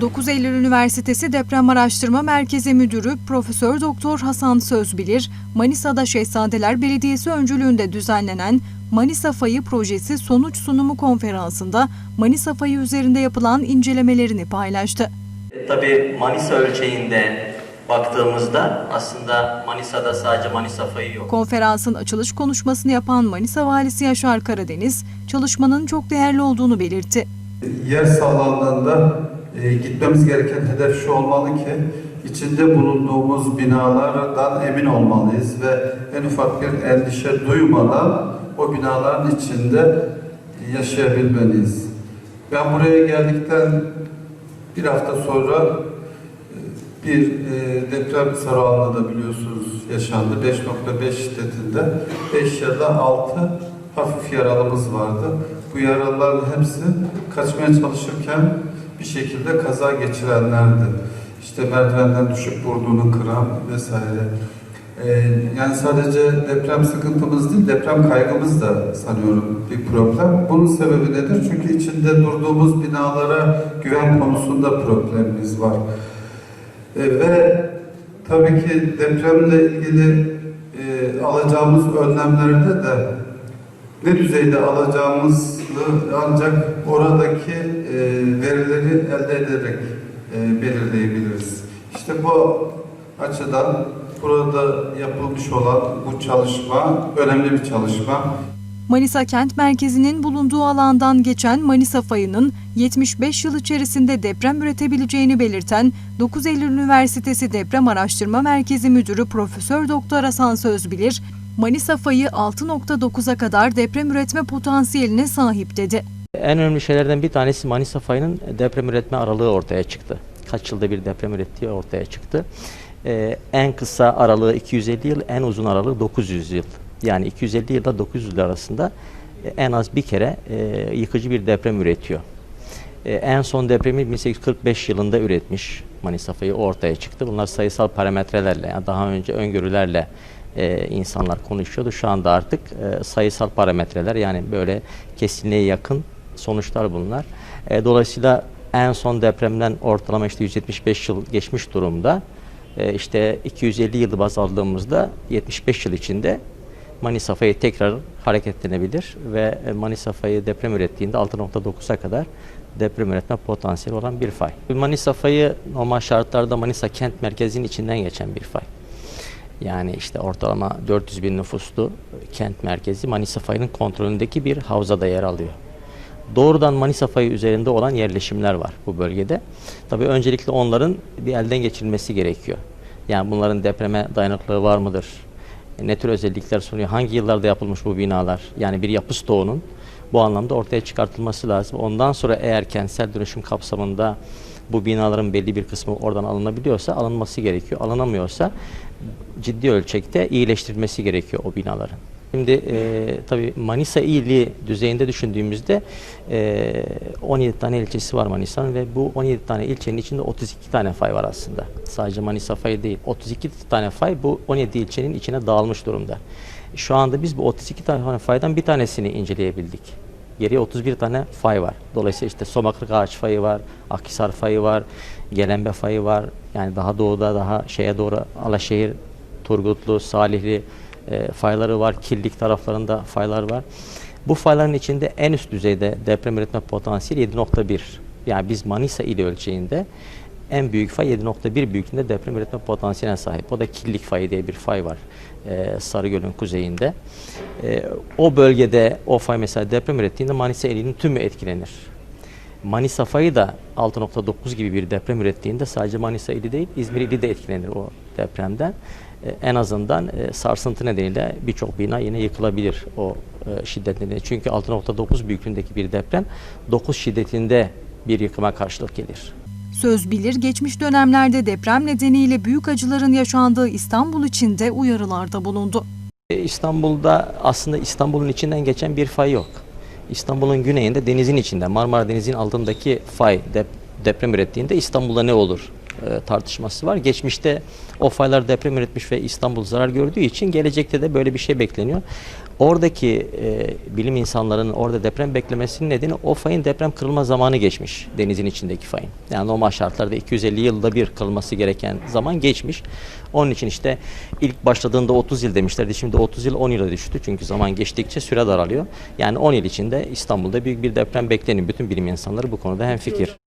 9 Eylül Üniversitesi Deprem Araştırma Merkezi Müdürü Profesör Doktor Hasan Sözbilir, Manisa'da Şehzadeler Belediyesi öncülüğünde düzenlenen Manisa Fayı Projesi sonuç sunumu konferansında Manisa Fayı üzerinde yapılan incelemelerini paylaştı. E, Tabii Manisa ölçeğinde baktığımızda aslında Manisa'da sadece Manisa fayı yok. Konferansın açılış konuşmasını yapan Manisa Valisi Yaşar Karadeniz, çalışmanın çok değerli olduğunu belirtti. yer sağlandığında e, gitmemiz gereken hedef şu olmalı ki içinde bulunduğumuz binalardan emin olmalıyız ve en ufak bir endişe duymadan o binaların içinde yaşayabilmeliyiz. Ben buraya geldikten bir hafta sonra e, bir e, deprem Saruhan'da da biliyorsunuz yaşandı. 5.5 şiddetinde 5 ya da 6 hafif yaralımız vardı. Bu yaralıların hepsi kaçmaya çalışırken bir şekilde kaza geçirenlerdi. İşte merdivenden düşüp burnunu kıran vesaire. Ee, yani sadece deprem sıkıntımız değil, deprem kaygımız da sanıyorum bir problem. Bunun sebebi nedir? Çünkü içinde durduğumuz binalara güven konusunda problemimiz var. Ee, ve tabii ki depremle ilgili e, alacağımız önlemlerde de ne düzeyde alacağımızı ancak oradaki e, verileri elde ederek e, belirleyebiliriz. İşte bu açıdan burada yapılmış olan bu çalışma önemli bir çalışma. Manisa kent merkezinin bulunduğu alandan geçen Manisa fayının 75 yıl içerisinde deprem üretebileceğini belirten 9 Eylül Üniversitesi Deprem Araştırma Merkezi Müdürü Profesör Doktor Hasan Sözbilir, Manisa fayı 6.9'a kadar deprem üretme potansiyeline sahip dedi. En önemli şeylerden bir tanesi Manisa fayının deprem üretme aralığı ortaya çıktı. Kaç yılda bir deprem ürettiği ortaya çıktı. Ee, en kısa aralığı 250 yıl, en uzun aralığı 900 yıl. Yani 250 yılda 900 yıl arasında e, en az bir kere e, yıkıcı bir deprem üretiyor. E, en son depremi 1845 yılında üretmiş Manisa fayı ortaya çıktı. Bunlar sayısal parametrelerle, yani daha önce öngörülerle e, insanlar konuşuyordu. Şu anda artık e, sayısal parametreler yani böyle kesinliğe yakın sonuçlar bunlar. E, dolayısıyla en son depremden ortalama işte 175 yıl geçmiş durumda. E, işte 250 yılı baz aldığımızda 75 yıl içinde Manisa fayı tekrar hareketlenebilir ve e, Manisa fayı deprem ürettiğinde 6.9'a kadar deprem üretme potansiyeli olan bir fay. Manisa fayı normal şartlarda Manisa kent merkezinin içinden geçen bir fay. Yani işte ortalama 400 bin nüfuslu kent merkezi Manisa fayının kontrolündeki bir havzada yer alıyor. Doğrudan Manisa fayı üzerinde olan yerleşimler var bu bölgede. Tabii öncelikle onların bir elden geçirilmesi gerekiyor. Yani bunların depreme dayanıklılığı var mıdır? Ne tür özellikler sunuyor? Hangi yıllarda yapılmış bu binalar? Yani bir yapı stoğunun bu anlamda ortaya çıkartılması lazım. Ondan sonra eğer kentsel dönüşüm kapsamında bu binaların belli bir kısmı oradan alınabiliyorsa alınması gerekiyor. Alınamıyorsa ciddi ölçekte iyileştirilmesi gerekiyor o binaların. Şimdi e, tabii Manisa ili düzeyinde düşündüğümüzde e, 17 tane ilçesi var Manisa'nın ve bu 17 tane ilçenin içinde 32 tane fay var aslında. Sadece Manisa fayı değil. 32 tane fay bu 17 ilçenin içine dağılmış durumda. Şu anda biz bu 32 tane faydan bir tanesini inceleyebildik. Geriye 31 tane fay var. Dolayısıyla işte Somaklık Ağaç fayı var, Akhisar fayı var, Gelenbe fayı var. Yani daha doğuda daha şeye doğru Alaşehir, Turgutlu, Salihli e, fayları var. Killik taraflarında faylar var. Bu fayların içinde en üst düzeyde deprem üretme potansiyeli 7.1. Yani biz Manisa ili ölçeğinde en büyük fay 7.1 büyüklüğünde deprem üretme potansiyeline sahip. O da Killik fayı diye bir fay var e, Sarıgöl'ün kuzeyinde. E, o bölgede o fay mesela deprem ürettiğinde Manisa ilinin tümü etkilenir. Manisa fayı da 6.9 gibi bir deprem ürettiğinde sadece Manisa ili değil İzmir ili de etkilenir o depremden. E, en azından e, sarsıntı nedeniyle birçok bina yine yıkılabilir o e, şiddet nedeniyle. Çünkü 6.9 büyüklüğündeki bir deprem 9 şiddetinde bir yıkıma karşılık gelir. Sözbilir geçmiş dönemlerde deprem nedeniyle büyük acıların yaşandığı İstanbul için de uyarılarda bulundu. E, İstanbul'da aslında İstanbul'un içinden geçen bir fay yok. İstanbul'un güneyinde denizin içinde Marmara Denizi'nin altındaki fay dep- deprem ürettiğinde İstanbul'da ne olur e, tartışması var. Geçmişte o faylar deprem üretmiş ve İstanbul zarar gördüğü için gelecekte de böyle bir şey bekleniyor. Oradaki e, bilim insanlarının orada deprem beklemesinin nedeni o fayın deprem kırılma zamanı geçmiş. Denizin içindeki fayın. Yani normal şartlarda 250 yılda bir kırılması gereken zaman geçmiş. Onun için işte ilk başladığında 30 yıl demişlerdi. Şimdi 30 yıl 10 yıla düştü. Çünkü zaman geçtikçe süre daralıyor. Yani 10 yıl içinde İstanbul'da büyük bir deprem bekleniyor. Bütün bilim insanları bu konuda hemfikir.